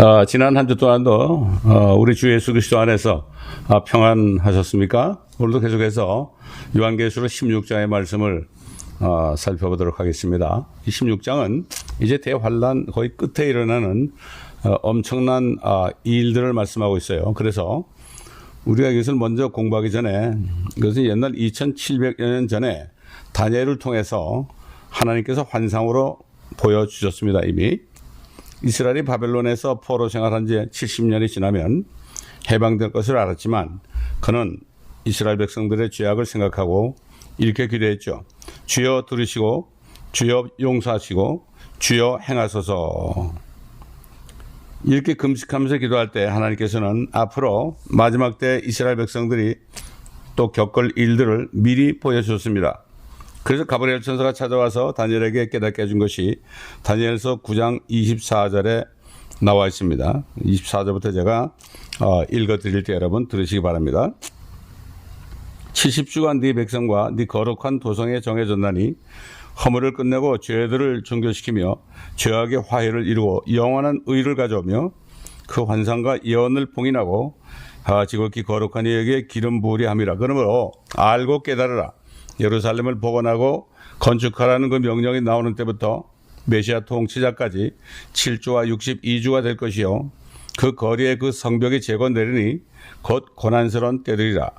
어, 지난 한 주 동안도 어, 우리 주 예수 그리스도 안에서 아, 평안하셨습니까? 오늘도 계속해서 요한계시록 16장의 말씀을 어, 살펴보도록 하겠습니다. 이 16장은 이제 대환란 거의 끝에 일어나는 어, 엄청난 아, 일들을 말씀하고 있어요. 그래서 우리가 이것을 먼저 공부하기 전에 이것은 옛날 2700여 년 전에 다니엘을 통해서 하나님께서 환상으로 보여주셨습니다. 이미 이스라엘이 바벨론에서 포로 생활한 지 70년이 지나면 해방될 것을 알았지만 그는 이스라엘 백성들의 죄악을 생각하고 이렇게 기도했죠. 주여 들으시고 주여 용서하시고 주여 행하소서. 이렇게 금식하면서 기도할 때 하나님께서는 앞으로 마지막 때 이스라엘 백성들이 또 겪을 일들을 미리 보여주셨습니다. 그래서 가브리엘 천사가 찾아와서 다니엘에게 깨닫게 해준 것이 다니엘서 9장 24절에 나와 있습니다. 24절부터 제가 어, 읽어드릴 때 여러분 들으시기 바랍니다. 70주간 네 백성과 네 거룩한 도성에 정해졌나니 허물을 끝내고 죄들을 종교시키며 죄악의 화해를 이루고 영원한 의를 가져오며 그 환상과 예언을 봉인하고 아, 지극히 거룩한 이에게 기름 부으리 함이라. 그러므로 알고 깨달으라. 예루살렘을 복원하고 건축하라는 그 명령이 나오는 때부터 메시아 통치자까지 7주와 62주가 될 것이요. 그 거리에 그 성벽이 재건되리니 곧 고난스러운 때들이라.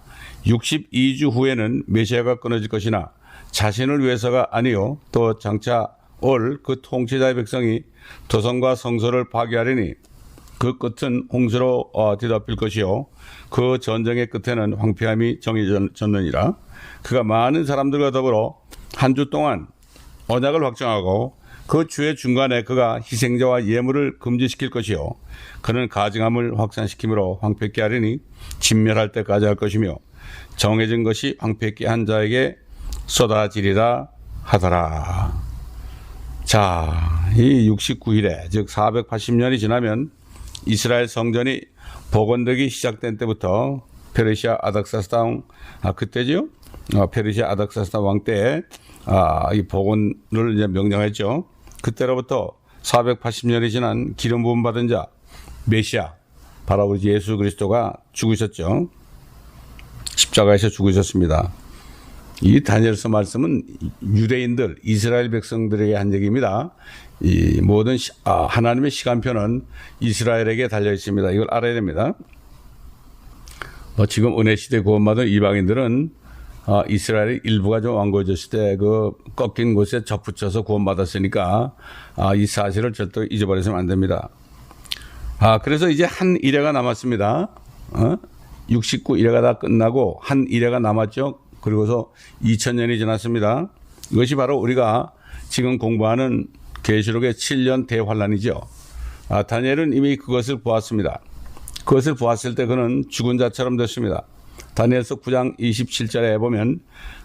62주 후에는 메시아가 끊어질 것이나 자신을 위해서가 아니요. 또 장차 올 그 통치자의 백성이 도성과 성소를 파괴하리니 그 끝은 홍수로 어, 뒤덮일 것이요. 그 전쟁의 끝에는 황폐함이 정해졌느니라. 그가 많은 사람들과 더불어 한 주 동안 언약을 확정하고 그 주의 중간에 그가 희생자와 예물을 금지시킬 것이요. 그는 가증함을 확산시키므로 황폐케 하리니 진멸할 때까지 할 것이며 정해진 것이 황폐케 한 자에게 쏟아지리라 하더라. 자, 이 69일에 즉 480년이 지나면 이스라엘 성전이 복원되기 시작된 때부터 페르시아 아닥사스다 왕 아, 그때죠. 어, 페르시아 아닥사스다 왕때 아, 이 복원을 이제 명령했죠. 그때로부터 480년이 지난 기름 부음 받은 자 메시아 바로 우리 예수 그리스도가 죽으셨죠. 십자가에서 죽으셨습니다. 이 다니엘서 말씀은 유대인들 이스라엘 백성들에게 한 얘기입니다. 이 모든 시, 아, 하나님의 시간표는 이스라엘에게 달려 있습니다. 이걸 알아야 됩니다. 뭐 지금 은혜 시대 구원받은 이방인들은 아, 이스라엘의 일부가 좀 완고해졌을 때그 꺾인 곳에 접붙여서 구원받았으니까 아, 이 사실을 절대 잊어버리시면 안 됩니다. 아, 그래서 이제 한 일회가 남았습니다. 어? 69 일회가 다 끝나고 한 일회가 남았죠. 그리고서 2000년이 지났습니다. 이것이 바로 우리가 지금 공부하는 계시록의 7년 대환란이죠. 아, 다니엘은 이미 그것을 보았습니다. 그것을 보았을 때 그는 죽은 자처럼 됐습니다. 다니엘서 9장 27절에 보면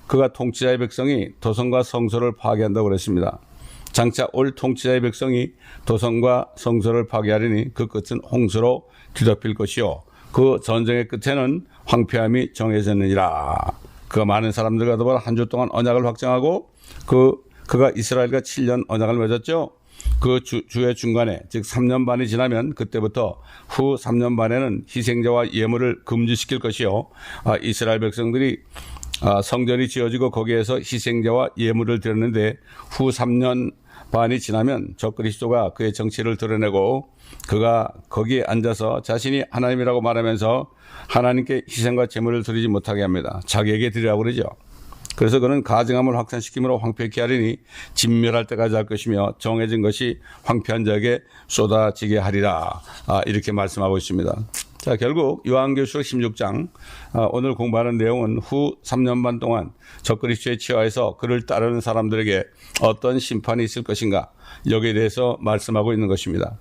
그가 통치자의 백성이 도성과 성소를 파괴한다고 그랬습니다. 장차 올 통치자의 백성이 도성과 성소를 파괴하리니 그 끝은 홍수로 뒤덮일 것이요. 그 전쟁의 끝에는 황폐함이 정해졌느니라. 그가 많은 사람들과 더불어 한 주 동안 언약을 확정하고 그 그가 이스라엘과 7년 언약을 맺었죠. 그 주, 주의 중간에 즉 3년 반이 지나면 그때부터 후 3년 반에는 희생자와 예물을 금지시킬 것이요. 아, 이스라엘 백성들이 아, 성전이 지어지고 거기에서 희생자와 예물을 드렸는데 후 3년 반이 지나면 저 그리스도가 그의 정치를 드러내고 그가 거기에 앉아서 자신이 하나님이라고 말하면서 하나님께 희생과 제물을 드리지 못하게 합니다. 자기에게 드리라고 그러죠. 그래서 그는 가증함을 확산시키므로 황폐케 하리니 진멸할 때까지 할 것이며 정해진 것이 황폐한 자에게 쏟아지게 하리라. 아, 이렇게 말씀하고 있습니다. 자, 결국 요한계시록 16장 아, 오늘 공부하는 내용은 후 3년 반 동안 적그리스도에 치하해서 그를 따르는 사람들에게 어떤 심판이 있을 것인가 여기에 대해서 말씀하고 있는 것입니다.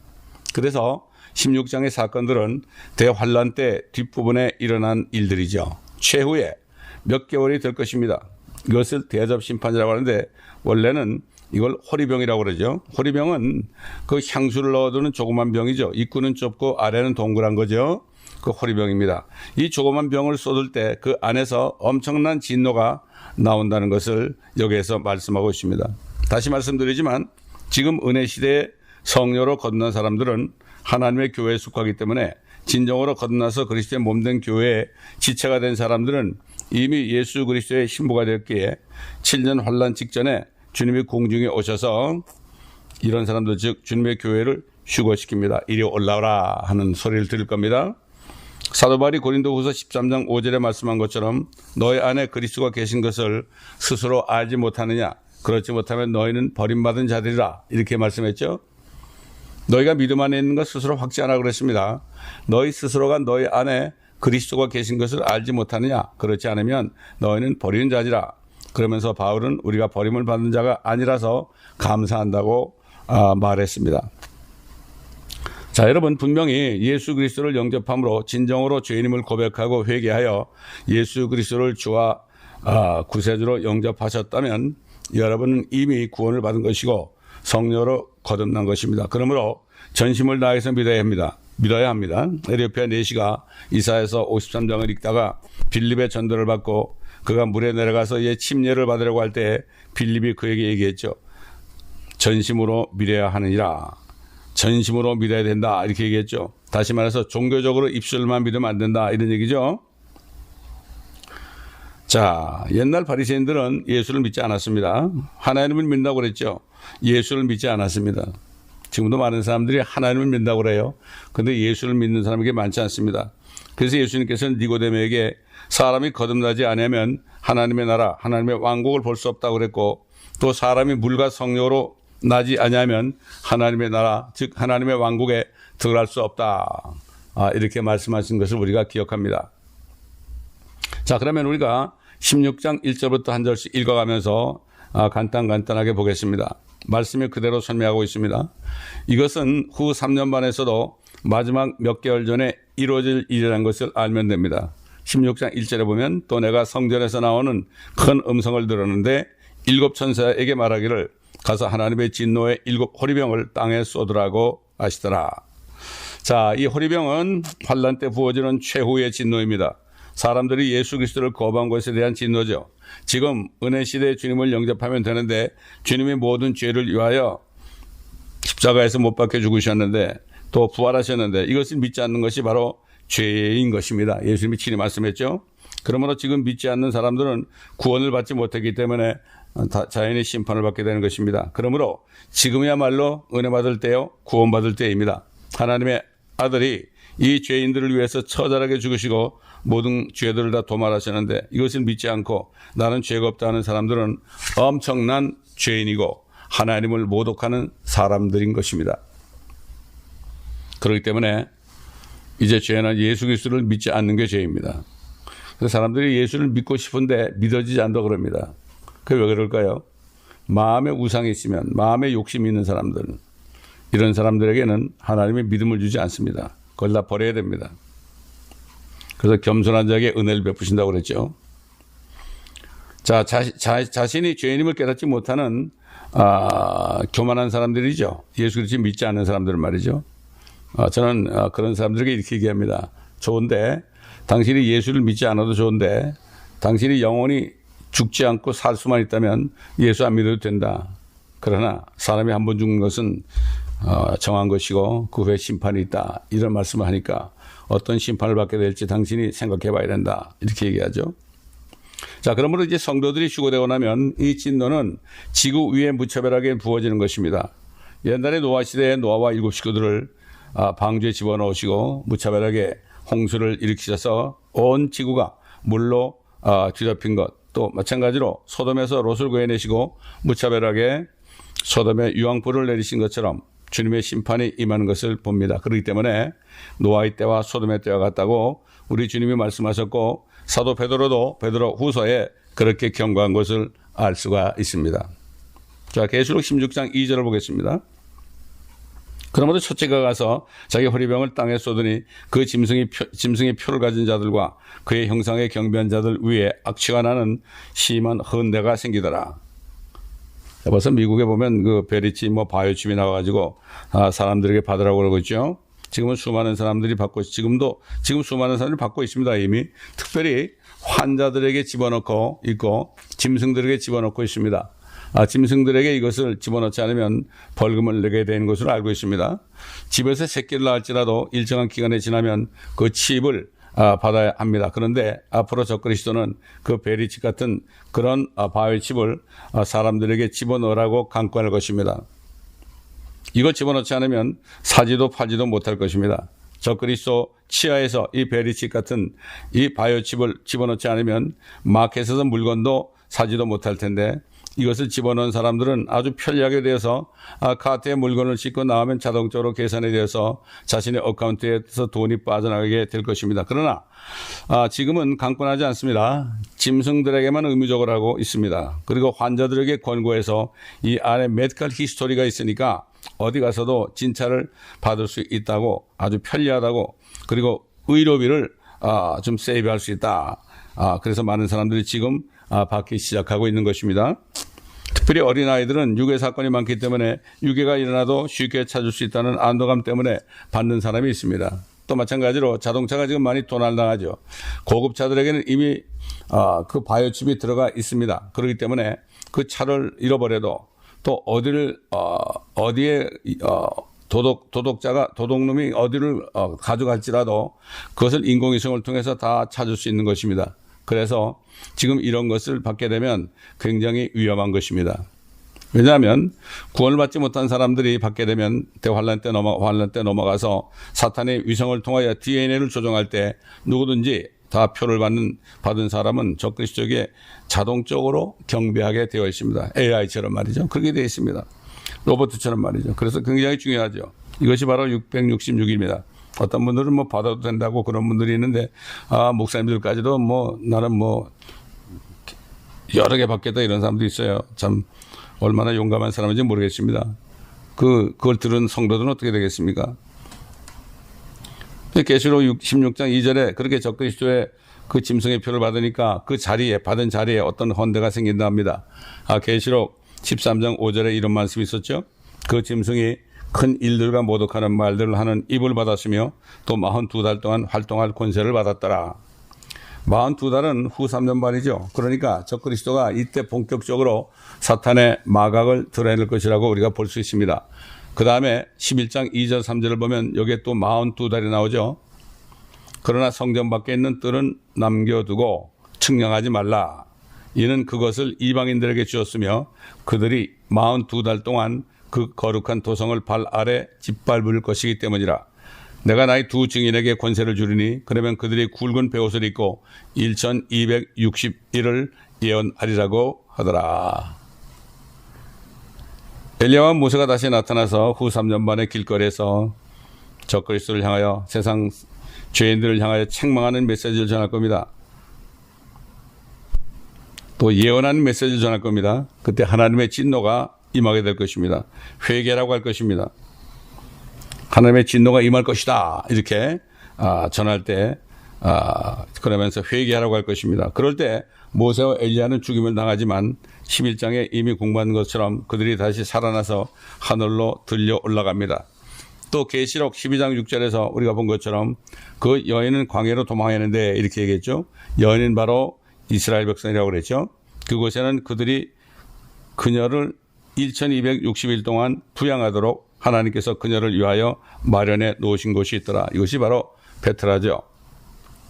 그래서 16장의 사건들은 대환란 때 뒷부분에 일어난 일들이죠. 최후에 몇 개월이 될 것입니다. 이것을 대접 심판이라고 하는데 원래는 이걸 호리병이라고 그러죠. 호리병은 그 향수를 넣어두는 조그만 병이죠. 입구는 좁고 아래는 동그란 거죠. 그 호리병입니다. 이 조그만 병을 쏟을 때 그 안에서 엄청난 진노가 나온다는 것을 여기에서 말씀하고 있습니다. 다시 말씀드리지만 지금 은혜 시대에 성녀로 건넌 사람들은 하나님의 교회에 속하기 때문에 진정으로 거듭나서 그리스도의 몸된 교회의 지체가 된 사람들은 이미 예수 그리스도의 신부가 되었기에 7년 환란 직전에 주님이 공중에 오셔서 이런 사람들 즉 주님의 교회를 휴거시킵니다. 이리 올라오라 하는 소리를 들을 겁니다. 사도 바울이 고린도후서 13장 5절에 말씀한 것처럼 너희 안에 그리스도가 계신 것을 스스로 알지 못하느냐 그렇지 못하면 너희는 버림받은 자들이라 이렇게 말씀했죠. 너희가 믿음 안에 있는 것 스스로 확증하라 그랬습니다. 너희 스스로가 너희 안에 그리스도가 계신 것을 알지 못하느냐 그렇지 않으면 너희는 버리는 자지라 그러면서 바울은 우리가 버림을 받는 자가 아니라서 감사한다고 아, 말했습니다. 자, 여러분 분명히 예수 그리스도를 영접함으로 진정으로 죄인임을 고백하고 회개하여 예수 그리스도를 주와 아, 구세주로 영접하셨다면 여러분은 이미 구원을 받은 것이고 성녀로 거듭난 것입니다. 그러므로 전심을 다해서 믿어야 합니다. 믿어야 합니다. 에리오피아 네시가 이사에서 53장을 읽다가 빌립의 전도를 받고 그가 물에 내려가서 얘 침례를 받으려고 할 때 빌립이 그에게 얘기했죠. 전심으로 믿어야 하느니라. 전심으로 믿어야 된다. 이렇게 얘기했죠. 다시 말해서 종교적으로 입술만 믿으면 안 된다. 이런 얘기죠. 자, 옛날 바리새인들은 예수를 믿지 않았습니다. 하나님을 믿는다고 그랬죠. 예수를 믿지 않았습니다. 지금도 많은 사람들이 하나님을 믿는다고 그래요. 근데 예수를 믿는 사람에게 많지 않습니다. 그래서 예수님께서는 니고데모에게 사람이 거듭나지 않으면 하나님의 나라, 하나님의 왕국을 볼 수 없다고 그랬고 또 사람이 물과 성령으로 나지 않으면 하나님의 나라, 즉 하나님의 왕국에 들어갈 수 없다. 아, 이렇게 말씀하신 것을 우리가 기억합니다. 자, 그러면 우리가 16장 1절부터 한 절씩 읽어가면서 아, 간단 간단하게 보겠습니다. 말씀이 그대로 설명하고 있습니다. 이것은 후 3년 반에서도 마지막 몇 개월 전에 이루어질 일이라는 것을 알면 됩니다. 16장 1절에 보면 또 내가 성전에서 나오는 큰 음성을 들었는데 일곱 천사에게 말하기를 가서 하나님의 진노의 일곱 호리병을 땅에 쏟으라고 하시더라. 자, 이 호리병은 환란 때 부어지는 최후의 진노입니다. 사람들이 예수 그리스도를 거부한 것에 대한 진노죠. 지금 은혜 시대의 주님을 영접하면 되는데 주님이 모든 죄를 위하여 십자가에서 못 박혀 죽으셨는데 또 부활하셨는데 이것을 믿지 않는 것이 바로 죄인 것입니다. 예수님이 친히 말씀했죠. 그러므로 지금 믿지 않는 사람들은 구원을 받지 못했기 때문에 자연의 심판을 받게 되는 것입니다. 그러므로 지금이야말로 은혜 받을 때요, 구원 받을 때입니다. 하나님의 아들이 이 죄인들을 위해서 처절하게 죽으시고 모든 죄들을 다 도말하셨는데 이것을 믿지 않고 나는 죄가 없다는 사람들은 엄청난 죄인이고 하나님을 모독하는 사람들인 것입니다. 그렇기 때문에 이제 죄는 예수 그리스도를 믿지 않는 게 죄입니다. 그래서 사람들이 예수를 믿고 싶은데 믿어지지 않다 그럽니다. 그게 왜 그럴까요? 마음에 우상이 있으면 마음에 욕심이 있는 사람들 이런 사람들에게는 하나님의 믿음을 주지 않습니다. 그걸 다 버려야 됩니다. 그래서 겸손한 자에게 은혜를 베푸신다고 그랬죠. 자, 자, 자 자신이 죄인임을 깨닫지 못하는 아, 교만한 사람들이죠. 예수 그리스도 믿지 않는 사람들 말이죠. 아, 저는 아, 그런 사람들에게 이렇게 얘기합니다. 좋은데 당신이 예수를 믿지 않아도 좋은데 당신이 영원히 죽지 않고 살 수만 있다면 예수 안 믿어도 된다. 그러나 사람이 한 번 죽는 것은 어, 정한 것이고 그 후에 심판이 있다. 이런 말씀을 하니까 어떤 심판을 받게 될지 당신이 생각해 봐야 된다. 이렇게 얘기하죠. 자, 그러므로 이제 성도들이 휴거되고 나면 이 진노는 지구 위에 무차별하게 부어지는 것입니다. 옛날에 노아 시대에 노아와 일곱 식구들을 아, 방주에 집어넣으시고 무차별하게 홍수를 일으키셔서 온 지구가 물로 아, 뒤덮인 것. 또 마찬가지로 소돔에서 롯을 구해내시고 무차별하게 소돔에 유황불을 내리신 것처럼 주님의 심판이 임하는 것을 봅니다. 그렇기 때문에 노아의 때와 소돔의 때와 같다고 우리 주님이 말씀하셨고 사도 베드로도 베드로 후서에 그렇게 경고한 것을 알 수가 있습니다. 자, 계시록 16장 2절을 보겠습니다. 그러므로 첫째가 가서 자기 허리병을 땅에 쏟으니 그 짐승이 표, 짐승의 표를 가진 자들과 그의 형상에 경배한 자들 위에 악취가 나는 심한 헌대가 생기더라. 벌써 미국에 보면 그 베리치 뭐 바이오칩이 나와가지고 아, 사람들에게 받으라고 그러고 있죠. 지금은 수많은 사람들이 받고 지금도 지금 수많은 사람들이 받고 있습니다 이미 특별히 환자들에게 집어넣고 있고 짐승들에게 집어넣고 있습니다. 아, 짐승들에게 이것을 집어넣지 않으면 벌금을 내게 되는 것으로 알고 있습니다. 집에서 새끼를 낳을지라도 일정한 기간이 지나면 그 칩을 아, 받아야 합니다. 그런데 앞으로 적그리스도는 그 베리칩 같은 그런 아, 바이오칩을 아, 사람들에게 집어넣으라고 강권할 것입니다. 이걸 집어넣지 않으면 사지도 팔지도 못할 것입니다. 적그리스도 치아에서 이 베리칩 같은 이 바이오칩을 집어넣지 않으면 마켓에서 물건도 사지도 못할 텐데 이것을 집어넣은 사람들은 아주 편리하게 되어서 아, 카트에 물건을 싣고 나오면 자동적으로 계산이 되어서 자신의 어카운트에서 돈이 빠져나가게 될 것입니다. 그러나 아, 지금은 강권하지 않습니다. 짐승들에게만 의무적으로 하고 있습니다. 그리고 환자들에게 권고해서 이 안에 메디컬 히스토리가 있으니까 어디 가서도 진찰을 받을 수 있다고 아주 편리하다고 그리고 의료비를 아, 좀 세이브할 수 있다. 아, 그래서 많은 사람들이 지금 아, 받기 시작하고 있는 것입니다. 특별히 어린아이들은 유괴 사건이 많기 때문에 유괴가 일어나도 쉽게 찾을 수 있다는 안도감 때문에 받는 사람이 있습니다. 또 마찬가지로 자동차가 지금 많이 도난당하죠. 고급차들에게는 이미 아, 그 바이오칩이 들어가 있습니다. 그렇기 때문에 그 차를 잃어버려도 또 어디를 어, 어디에 어, 도덕 도덕자가 도둑놈이 어디를 어, 가져갈지라도 그것을 인공위성을 통해서 다 찾을 수 있는 것입니다. 그래서 지금 이런 것을 받게 되면 굉장히 위험한 것입니다. 왜냐하면 구원을 받지 못한 사람들이 받게 되면 대환란 때 넘어 환란 때 넘어가서 사탄의 위성을 통하여 DNA를 조정할 때 누구든지 다 표를 받는 받은 사람은 적그리스도에게 자동적으로 경배하게 되어 있습니다. AI처럼 말이죠. 그렇게 되어 있습니다. 로버트처럼 말이죠. 그래서 굉장히 중요하죠. 이것이 바로 666입니다. 어떤 분들은 뭐 받아도 된다고 그런 분들이 있는데 아 목사님들까지도 뭐 나는 뭐 여러 개 받겠다 이런 사람도 있어요. 참 얼마나 용감한 사람인지 모르겠습니다. 그 그걸 들은 성도들은 어떻게 되겠습니까? 계시록 16장 2절에 그렇게 적그리스도의 그 짐승의 표를 받으니까 그 자리에 받은 자리에 어떤 헌대가 생긴다 합니다. 아 계시록 13장 5절에 이런 말씀이 있었죠. 그 짐승이 큰 일들과 모독하는 말들을 하는 입을 받았으며 또 42달 동안 활동할 권세를 받았더라. 42달은 후 3년 반이죠. 그러니까 적그리스도가 이때 본격적으로 사탄의 마각을 드러낼 것이라고 우리가 볼 수 있습니다. 그 다음에 11장 2절 3절을 보면 여기에 또 42달이 나오죠. 그러나 성전 밖에 있는 뜰은 남겨두고 측량하지 말라. 이는 그것을 이방인들에게 주었으며 그들이 42달 동안 그 거룩한 도성을 발 아래 짓밟을 것이기 때문이라. 내가 나의 두 증인에게 권세를 주리니 그러면 그들이 굵은 베옷을 입고 1261을 예언하리라고 하더라. 엘리야와 모세가 다시 나타나서 후 3년 만에 길거리에서 적그리스도를 향하여 세상 죄인들을 향하여 책망하는 메시지를 전할 겁니다. 또 예언하는 메시지를 전할 겁니다. 그때 하나님의 진노가 임하게 될 것입니다. 회개라고 할 것입니다. 하나님의 진노가 임할 것이다. 이렇게 아, 전할 때 아, 그러면서 회개하라고 할 것입니다. 그럴 때 모세와 엘리야는 죽임을 당하지만 11장에 이미 공부한 것처럼 그들이 다시 살아나서 하늘로 들려 올라갑니다. 또 계시록 12장 6절에서 우리가 본 것처럼 그 여인은 광야로 도망했는데 이렇게 얘기했죠. 여인은 바로 이스라엘 백성이라고 그랬죠. 그곳에는 그들이 그녀를 1260일 동안 부양하도록 하나님께서 그녀를 위하여 마련해 놓으신 곳이 있더라. 이것이 바로 베트라죠.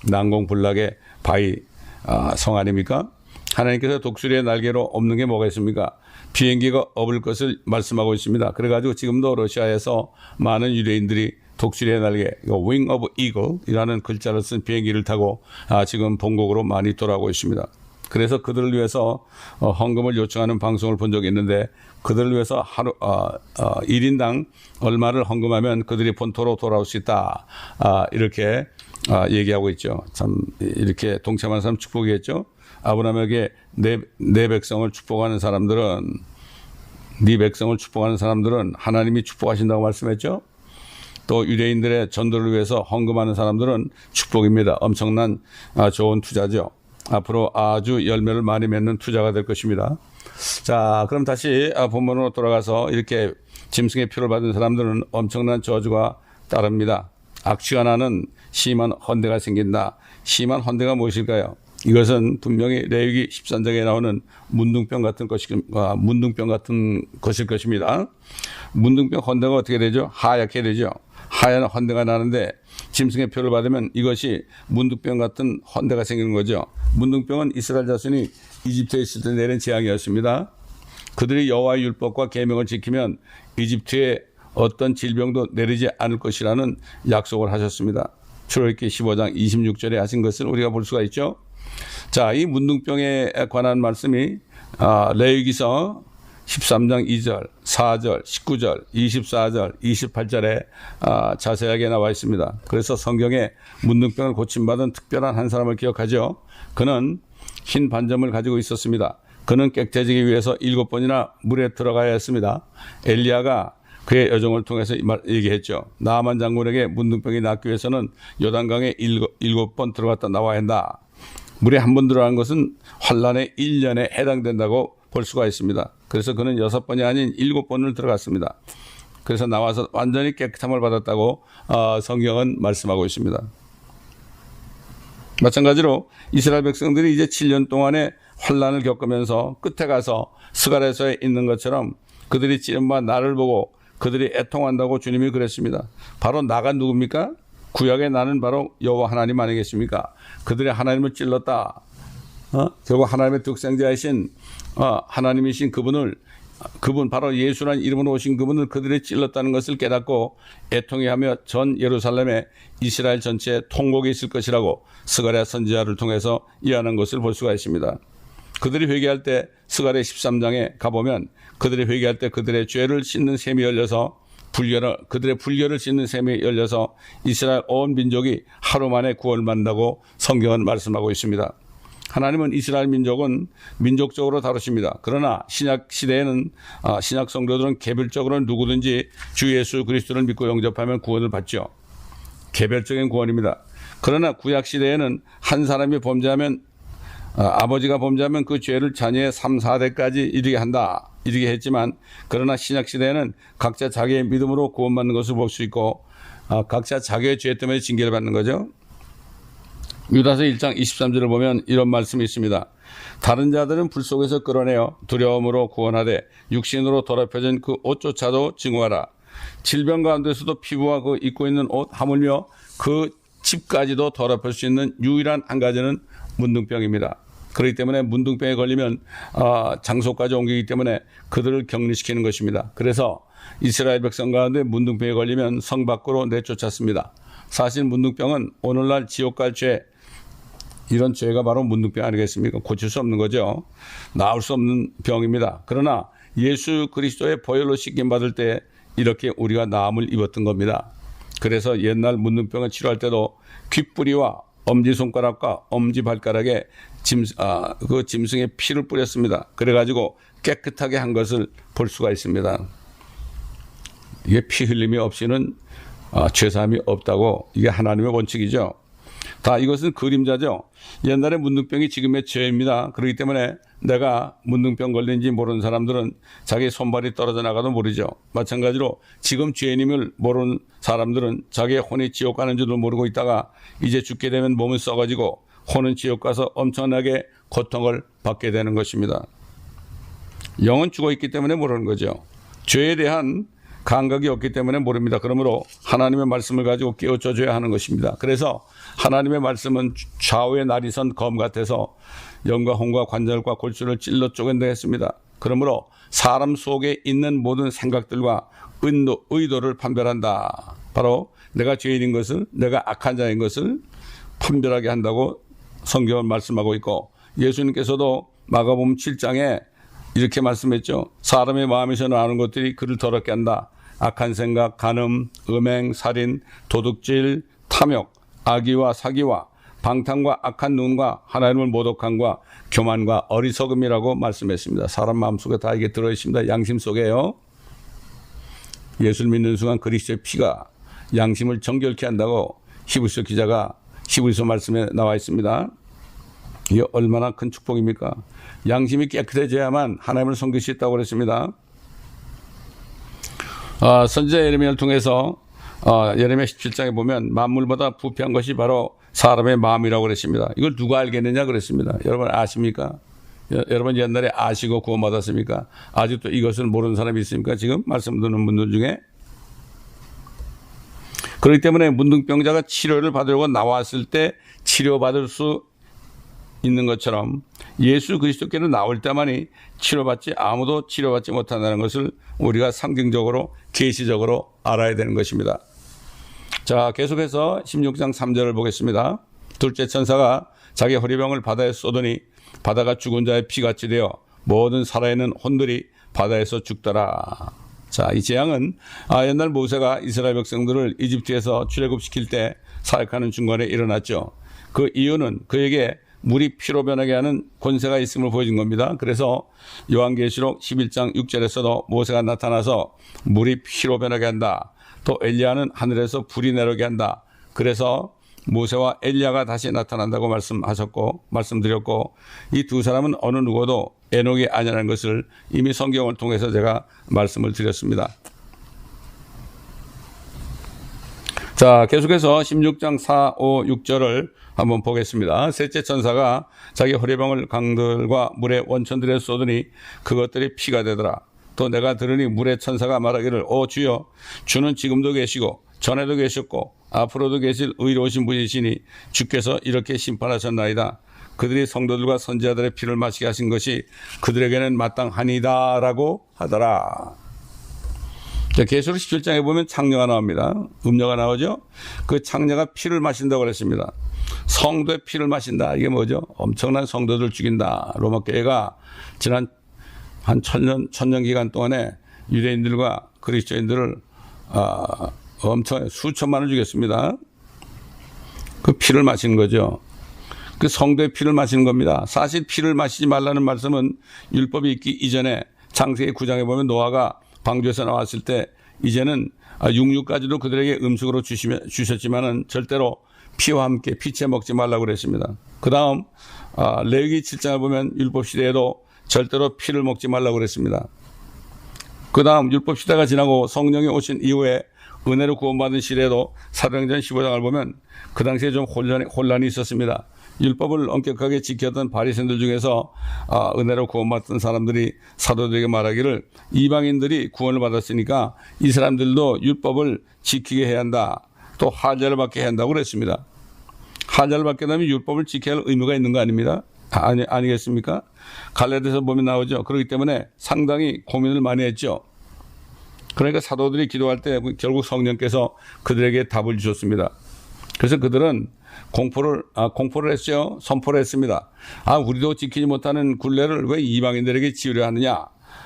난공불락의 바위 아, 성 아닙니까? 하나님께서 독수리의 날개로 없는 게 뭐가 있습니까? 비행기가 없을 것을 말씀하고 있습니다. 그래가지고 지금도 러시아에서 많은 유대인들이 독수리의 날개, wing of eagle이라는 글자를 쓴 비행기를 타고 아, 지금 본국으로 많이 돌아오고 있습니다. 그래서 그들을 위해서 어, 헌금을 요청하는 방송을 본 적이 있는데 그들을 위해서 하루 어, 어, 1인당 얼마를 헌금하면 그들이 본토로 돌아올 수 있다. 아, 이렇게 아, 얘기하고 있죠. 참 이렇게 동참하는 사람 축복이겠죠. 아브라함에게 내, 내 백성을 축복하는 사람들은 네 백성을 축복하는 사람들은 하나님이 축복하신다고 말씀했죠. 또 유대인들의 전도를 위해서 헌금하는 사람들은 축복입니다. 엄청난 아, 좋은 투자죠. 앞으로 아주 열매를 많이 맺는 투자가 될 것입니다. 자, 그럼 다시 아, 본문으로 돌아가서 이렇게 짐승의 표를 받은 사람들은 엄청난 저주가 따릅니다. 악취가 나는 심한 헌대가 생긴다. 심한 헌대가 무엇일까요? 이것은 분명히 레위기 13장에 나오는 문둥병 같은 것이 아, 문둥병 같은 것일 것입니다. 문둥병 헌대가 어떻게 되죠? 하얗게 되죠. 하얀 헌대가 나는데 짐승의 표를 받으면 이것이 문둥병 같은 헌대가 생기는 거죠. 문둥병은 이스라엘 자손이 이집트에 있을 때 내린 재앙이었습니다. 그들이 여호와의 율법과 계명을 지키면 이집트에 어떤 질병도 내리지 않을 것이라는 약속을 하셨습니다. 출애굽기 15장 26절에 하신 것을 우리가 볼 수가 있죠. 자, 이 문둥병에 관한 말씀이 아, 레위기서 13장 2절, 4절, 19절, 24절, 28절에 아, 자세하게 나와 있습니다. 그래서 성경에 문둥병을 고침받은 특별한 한 사람을 기억하죠. 그는 흰 반점을 가지고 있었습니다. 그는 깨끗해지기 위해서 일곱 번이나 물에 들어가야 했습니다. 엘리야가 그의 여정을 통해서 얘기했죠. 나만 장군에게 문둥병이 낫기 위해서는 요단강에 일곱, 일곱 번 들어갔다 나와야 한다. 물에 한 번 들어간 것은 환란의 1년에 해당된다고 볼 수가 있습니다. 그래서 그는 여섯 번이 아닌 일곱 번을 들어갔습니다. 그래서 나와서 완전히 깨끗함을 받았다고 어, 성경은 말씀하고 있습니다. 마찬가지로 이스라엘 백성들이 이제 7년 동안의 환란을 겪으면서 끝에 가서 스가랴서에 있는 것처럼 그들이 찌른바 나를 보고 그들이 애통한다고 주님이 그랬습니다. 바로 나가 누굽니까? 구약의 나는 바로 여호와 하나님 아니겠습니까? 그들이 하나님을 찔렀다. 어? 결국 하나님의 독생자이신 어, 하나님이신 그분을 그분 바로 예수라는 이름으로 오신 그분을 그들이 찔렀다는 것을 깨닫고 애통해하며 전 예루살렘에 이스라엘 전체에 통곡이 있을 것이라고 스가랴 선지자를 통해서 이해하는 것을 볼 수가 있습니다. 그들이 회개할 때 스가랴 13장에 가보면 그들이 회개할 때 그들의 죄를 씻는 셈이 열려서 불결을 그들의 불결을 씻는 셈이 열려서 이스라엘 온 민족이 하루 만에 구원을 만다고 성경은 말씀하고 있습니다. 하나님은 이스라엘 민족은 민족적으로 다루십니다. 그러나 신약 시대에는 아, 신약 성도들은 개별적으로 누구든지 주 예수 그리스도를 믿고 영접하면 구원을 받죠. 개별적인 구원입니다. 그러나 구약 시대에는 한 사람이 범죄하면 아, 아버지가 범죄하면 그 죄를 자녀의 3, 4대까지 이르게 한다. 이르게 했지만 그러나 신약 시대에는 각자 자기의 믿음으로 구원받는 것을 볼 수 있고 아, 각자 자기의 죄 때문에 징계를 받는 거죠. 유다서 1장 23절을 보면 이런 말씀이 있습니다. 다른 자들은 불 속에서 끌어내어 두려움으로 구원하되 육신으로 더럽혀진 그 옷조차도 증오하라. 질병 가운데서도 피부와 그 입고 있는 옷 하물며 그 집까지도 더럽힐 수 있는 유일한 한 가지는 문둥병입니다. 그렇기 때문에 문둥병에 걸리면 아, 장소까지 옮기기 때문에 그들을 격리시키는 것입니다. 그래서 이스라엘 백성 가운데 문둥병에 걸리면 성 밖으로 내쫓았습니다. 사실 문둥병은 오늘날 지옥 갈 죄, 이런 죄가 바로 문둥병 아니겠습니까? 고칠 수 없는 거죠. 나을 수 없는 병입니다. 그러나 예수 그리스도의 보혈로 씻김 받을 때 이렇게 우리가 나음을 입었던 겁니다. 그래서 옛날 문둥병을 치료할 때도 귓뿌리와 엄지손가락과 엄지발가락에 짐, 아, 그 짐승의 피를 뿌렸습니다. 그래가지고 깨끗하게 한 것을 볼 수가 있습니다. 이게 피 흘림이 없이는 아, 죄사함이 없다고 이게 하나님의 원칙이죠. 다 이것은 그림자죠. 옛날에 문둥병이 지금의 죄입니다. 그렇기 때문에 내가 문둥병 걸린지 모르는 사람들은 자기 손발이 떨어져 나가도 모르죠. 마찬가지로 지금 죄인임을 모르는 사람들은 자기의 혼이 지옥 가는 줄도 모르고 있다가 이제 죽게 되면 몸은 썩어지고 혼은 지옥 가서 엄청나게 고통을 받게 되는 것입니다. 영은 죽어 있기 때문에 모르는 거죠. 죄에 대한 감각이 없기 때문에 모릅니다. 그러므로 하나님의 말씀을 가지고 깨우쳐 줘야 하는 것입니다. 그래서 하나님의 말씀은 좌우의 날이 선 검 같아서 영과 혼과 관절과 골수를 찔러 쪼갠다 했습니다. 그러므로 사람 속에 있는 모든 생각들과 의도, 의도를 판별한다. 바로 내가 죄인인 것을, 내가 악한 자인 것을 판별하게 한다고 성경은 말씀하고 있고 예수님께서도 마가복음 7장에 이렇게 말씀했죠. 사람의 마음에서 나오는 것들이 그를 더럽게 한다. 악한 생각, 간음, 음행, 살인, 도둑질, 탐욕, 악의와 사기와 방탕과 악한 눈과 하나님을 모독함과 교만과 어리석음이라고 말씀했습니다. 사람 마음속에 다 이게 들어 있습니다. 양심 속에요. 예수를 믿는 순간 그리스도의 피가 양심을 정결케 한다고 히브리서 기자가 히브리서 말씀에 나와 있습니다. 이게 얼마나 큰 축복입니까? 양심이 깨끗해져야만 하나님을 섬길 수 있다고 그랬습니다. 아, 선지자 예레미야를 통해서 아, 예레미야 17장에 보면 만물보다 부패한 것이 바로 사람의 마음이라고 그랬습니다. 이걸 누가 알겠느냐 그랬습니다. 여러분 아십니까? 여- 여러분 옛날에 아시고 구원받았습니까? 아직도 이것을 모르는 사람이 있습니까? 지금 말씀 듣는 분들 중에 그렇기 때문에 문둥병자가 치료를 받으려고 나왔을 때 치료받을 수 있는 것처럼 예수 그리스도께로 나올 때만이 치료받지 아무도 치료받지 못한다는 것을 우리가 상징적으로 계시적으로 알아야 되는 것입니다. 자, 계속해서 16장 3절을 보겠습니다. 둘째 천사가 자기 허리병을 바다에 쏘더니 바다가 죽은 자의 피같이 되어 모든 살아있는 혼들이 바다에서 죽더라. 자, 이 재앙은 아, 옛날 모세가 이스라엘 백성들을 이집트에서 출애굽시킬 때 사역하는 중간에 일어났죠. 그 이유는 그에게 물이 피로 변하게 하는 권세가 있음을 보여준 겁니다. 그래서 요한계시록 11장 6절에서도 모세가 나타나서 물이 피로 변하게 한다. 또 엘리야는 하늘에서 불이 내려게 한다. 그래서 모세와 엘리야가 다시 나타난다고 말씀하셨고 말씀드렸고 이 두 사람은 어느 누구도 에녹이 아니라는 것을 이미 성경을 통해서 제가 말씀을 드렸습니다. 자, 계속해서 16장 4, 5, 6절을 한번 보겠습니다. 셋째 천사가 자기 호리병을 강들과 물의 원천들에 쏟으니 그것들이 피가 되더라. 또 내가 들으니 물의 천사가 말하기를 오 주여 주는 지금도 계시고 전에도 계셨고 앞으로도 계실 의로우신 분이시니 주께서 이렇게 심판하셨나이다. 그들이 성도들과 선지자들의 피를 마시게 하신 것이 그들에게는 마땅하니다라고 하더라. 자, 계시록 17장에 보면 창녀가 나옵니다. 음녀가 나오죠. 그 창녀가 피를 마신다고 그랬습니다. 성도의 피를 마신다. 이게 뭐죠? 엄청난 성도들 죽인다. 로마 교회가 지난 한 천년 천년 기간 동안에 유대인들과 그리스도인들을 아, 엄청 수천만을 죽였습니다. 그 피를 마신 거죠. 그 성도의 피를 마시는 겁니다. 사실 피를 마시지 말라는 말씀은 율법이 있기 이전에 창세기 9장에 보면 노아가 방주에서 나왔을 때 이제는 아, 육류까지도 그들에게 음식으로 주시며, 주셨지만은 절대로 피와 함께 피채 먹지 말라고 그랬습니다. 그 다음 아, 레위기 7장을 보면 율법 시대에도 절대로 피를 먹지 말라고 그랬습니다. 그 다음 율법 시대가 지나고 성령이 오신 이후에 은혜로 구원받은 시대에도 사도행전 15장을 보면 그 당시에 좀 혼란이, 혼란이 있었습니다. 율법을 엄격하게 지켰던 바리새인들 중에서 아, 은혜로 구원받던 사람들이 사도들에게 말하기를 이방인들이 구원을 받았으니까 이 사람들도 율법을 지키게 해야 한다. 또 할례를 받게 한다고 그랬습니다. 할례를 받게 되면 율법을 지켜야 할 의무가 있는 거 아닙니다. 아니, 아니겠습니까? 갈라디아서 보면 나오죠. 그렇기 때문에 상당히 고민을 많이 했죠. 그러니까 사도들이 기도할 때 결국 성령께서 그들에게 답을 주셨습니다. 그래서 그들은 공포를 아, 공포를 했죠. 선포를 했습니다. 아 우리도 지키지 못하는 굴레를 왜 이방인들에게 지으려 하느냐?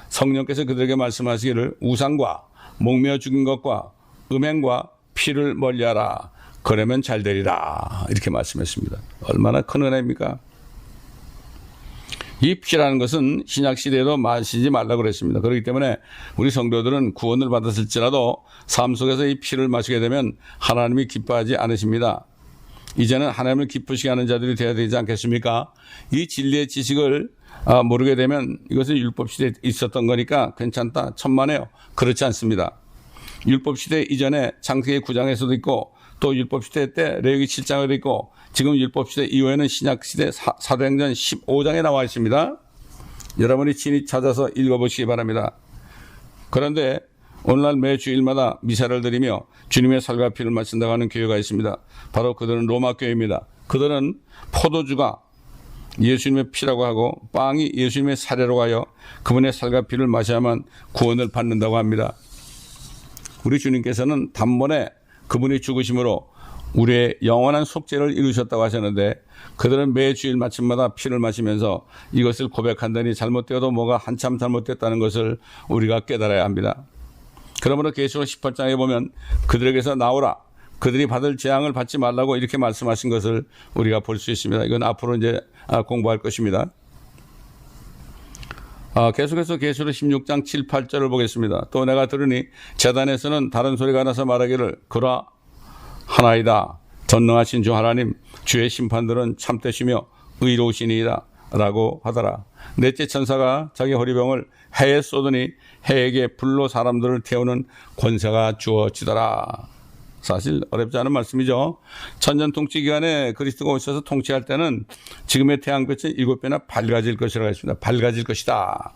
성령께서 그들에게 말씀하시기를 우상과 목매어 죽인 것과 음행과 피를 멀리하라. 그러면 잘 되리라. 이렇게 말씀했습니다. 얼마나 큰 은혜입니까? 이 피라는 것은 신약 시대에도 마시지 말라고 그랬습니다. 그렇기 때문에 우리 성도들은 구원을 받았을지라도 삶 속에서 이 피를 마시게 되면 하나님이 기뻐하지 않으십니다. 이제는 하나님을 기쁘시게 하는 자들이 되어야 되지 않겠습니까? 이 진리의 지식을 아, 모르게 되면 이것은 율법 시대에 있었던 거니까 괜찮다, 천만에요. 그렇지 않습니다. 율법 시대 이전에 창세기 9장에서도 있고 또 율법 시대 때 레위기 7장에도 있고 지금 율법 시대 이후에는 신약 시대 사, 사도행전 15장에 나와 있습니다. 여러분이 친히 찾아서 읽어보시기 바랍니다. 그런데 오늘날 매 주일마다 미사를 드리며 주님의 살과 피를 마신다고 하는 교회가 있습니다. 바로 그들은 로마 교회입니다. 그들은 포도주가 예수님의 피라고 하고 빵이 예수님의 사례로 하여 그분의 살과 피를 마셔야만 구원을 받는다고 합니다. 우리 주님께서는 단번에 그분이 죽으심으로 우리의 영원한 속죄를 이루셨다고 하셨는데 그들은 매 주일 마침마다 피를 마시면서 이것을 고백한다니 잘못되어도 뭐가 한참 잘못됐다는 것을 우리가 깨달아야 합니다. 그러므로 계시록 18장에 보면 그들에게서 나오라. 그들이 받을 재앙을 받지 말라고 이렇게 말씀하신 것을 우리가 볼 수 있습니다. 이건 앞으로 이제 아, 공부할 것입니다. 아, 계속해서 계시록 16장 7, 8절을 보겠습니다. 또 내가 들으니 재단에서는 다른 소리가 나서 말하기를 그라 하나이다. 전능하신 주 하나님 주의 심판들은 참되시며 의로우시니이다. 라고 하더라. 넷째 천사가 자기 허리병을 해에 쏘더니 해에게 불로 사람들을 태우는 권세가 주어지더라. 사실 어렵지 않은 말씀이죠. 천년 통치 기간에 그리스도가 오셔서 통치할 때는 지금의 태양빛은 일곱 배나 밝아질 것이라고 했습니다. 밝아질 것이다.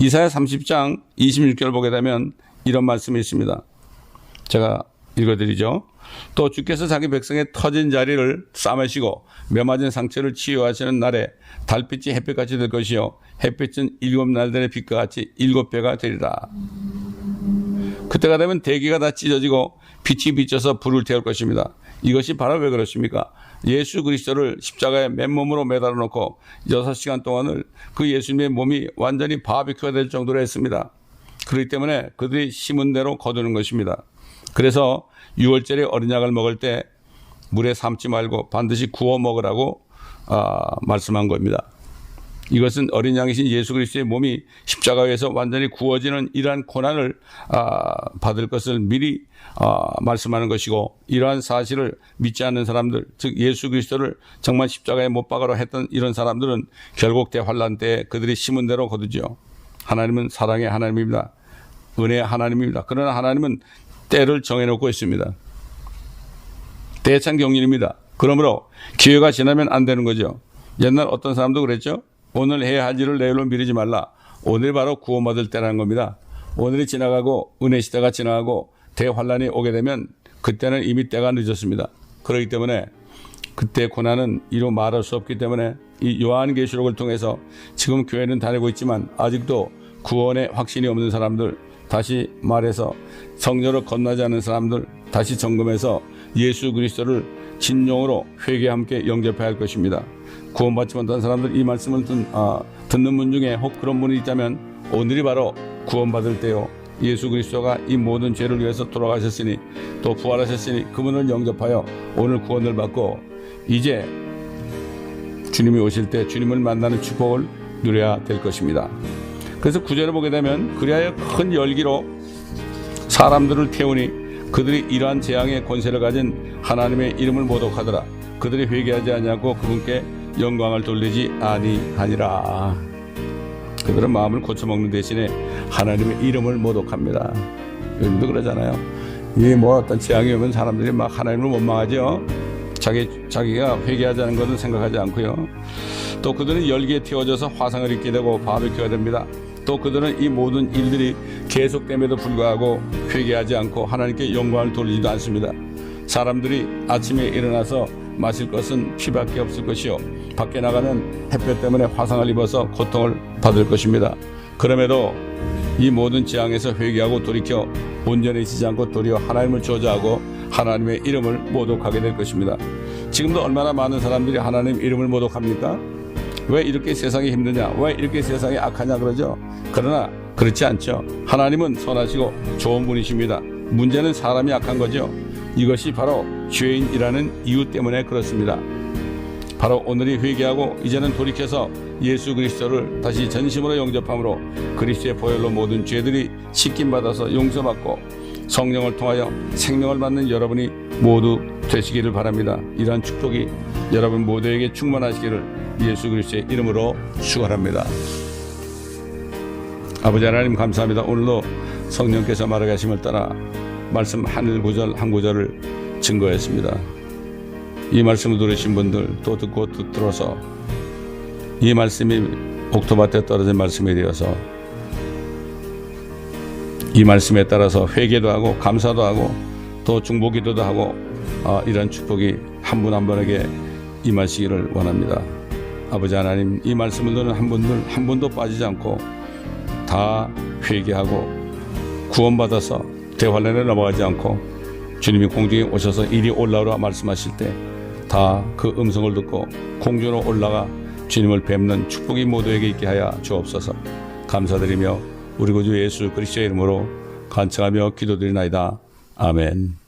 이사야 30장 26절 보게 되면 이런 말씀이 있습니다. 제가 읽어드리죠. 또 주께서 자기 백성의 터진 자리를 싸매시고 메맞은 상처를 치유하시는 날에 달빛이 햇빛같이 될 것이요 햇빛은 일곱 날들의 빛과 같이 일곱 배가 되리라. 그때가 되면 대기가 다 찢어지고 빛이 비쳐서 불을 태울 것입니다. 이것이 바로 왜 그렇습니까? 예수 그리스도를 십자가에 맨몸으로 매달아 놓고 여섯 시간 동안을 그 예수님의 몸이 완전히 바비큐가 될 정도로 했습니다. 그렇기 때문에 그들이 심은 대로 거두는 것입니다. 그래서 6월절에 어린 약을 먹을 때 물에 삶지 말고 반드시 구워 먹으라고 아, 말씀한 겁니다. 이것은 어린 양이신 예수 그리스도의 몸이 십자가에서 완전히 구워지는 이러한 고난을 아, 받을 것을 미리 아, 말씀하는 것이고 이러한 사실을 믿지 않는 사람들 즉 예수 그리스도를 정말 십자가에 못 박으러 했던 이런 사람들은 결국 대환란 때 그들이 심은 대로 거두죠. 하나님은 사랑의 하나님입니다. 은혜의 하나님입니다. 그러나 하나님은 때를 정해놓고 있습니다. 대찬 경륜입니다. 그러므로 기회가 지나면 안 되는 거죠. 옛날 어떤 사람도 그랬죠. 오늘 해야 할 일을 내일로 미루지 말라. 오늘 바로 구원받을 때라는 겁니다. 오늘이 지나가고 은혜 시대가 지나가고 대환란이 오게 되면 그때는 이미 때가 늦었습니다. 그렇기 때문에 그때 고난은 이루 말할 수 없기 때문에 이 요한계시록을 통해서 지금 교회는 다니고 있지만 아직도 구원의 확신이 없는 사람들 다시 말해서 성녀로 건너지 않는 사람들 다시 점검해서 예수 그리스도를 진용으로 회개 함께 영접해야 할 것입니다. 구원받지 못한 사람들 이 말씀을 듣, 아, 듣는 분 중에 혹 그런 분이 있다면 오늘이 바로 구원받을 때요. 예수 그리스도가 이 모든 죄를 위해서 돌아가셨으니 또 부활하셨으니 그분을 영접하여 오늘 구원을 받고 이제 주님이 오실 때 주님을 만나는 축복을 누려야 될 것입니다. 그래서 구절을 보게 되면 그리하여 큰 열기로 사람들을 태우니 그들이 이러한 재앙의 권세를 가진 하나님의 이름을 모독하더라. 그들이 회개하지 아니하고 그분께 영광을 돌리지 아니하니라. 그들은 마음을 고쳐먹는 대신에 하나님의 이름을 모독합니다. 요즘도 그러잖아요. 이게 뭐 어떤 재앙이 오면 사람들이 막 하나님을 원망하죠. 자기, 자기가 회개하자는 것은 생각하지 않고요. 또 그들은 열기에 태워져서 화상을 입게 되고 바비큐가 됩니다. 또 그들은 이 모든 일들이 계속됨에도 불구하고 회개하지 않고 하나님께 영광을 돌리지도 않습니다. 사람들이 아침에 일어나서 마실 것은 피밖에 없을 것이요. 밖에 나가는 햇볕 때문에 화상을 입어서 고통을 받을 것입니다. 그럼에도 이 모든 재앙에서 회개하고 돌이켜 온전해지지 않고 도리어 하나님을 저주하고 하나님의 이름을 모독하게 될 것입니다. 지금도 얼마나 많은 사람들이 하나님 이름을 모독합니까? 왜 이렇게 세상이 힘드냐? 왜 이렇게 세상이 악하냐 그러죠? 그러나 그렇지 않죠. 하나님은 선하시고 좋은 분이십니다. 문제는 사람이 악한 거죠. 이것이 바로 죄인이라는 이유 때문에 그렇습니다. 바로 오늘이 회개하고 이제는 돌이켜서 예수 그리스도를 다시 전심으로 영접함으로 그리스도의 보혈로 모든 죄들이 씻김 받아서 용서받고 성령을 통하여 생명을 받는 여러분이 모두 되시기를 바랍니다. 이러한 축복이 여러분 모두에게 충만하시기를 예수 그리스도의 이름으로 축원합니다. 아버지 하나님 감사합니다. 오늘도 성령께서 말하가심을 따라 말씀 한 구절 한 구절을 증거했습니다. 이 말씀을 들으신 분들 또 듣고 또 들어서 이 말씀이 옥토밭에 떨어진 말씀이 되어서 이 말씀에 따라서 회개도 하고 감사도 하고 또 중보기도도 하고 아, 이런 축복이 한분한 분에게 임하시기를 원합니다. 아버지 하나님 이 말씀을 듣는 한 분들 한 분도 빠지지 않고 다 회개하고 구원받아서 대환란에 넘어가지 않고 주님이 공중에 오셔서 이리 올라오라 말씀하실 때 다 그 음성을 듣고 공중으로 올라가 주님을 뵙는 축복이 모두에게 있게 하여 주옵소서 감사드리며 우리 구주 예수 그리스도의 이름으로 간청하며 기도드리나이다. 아멘.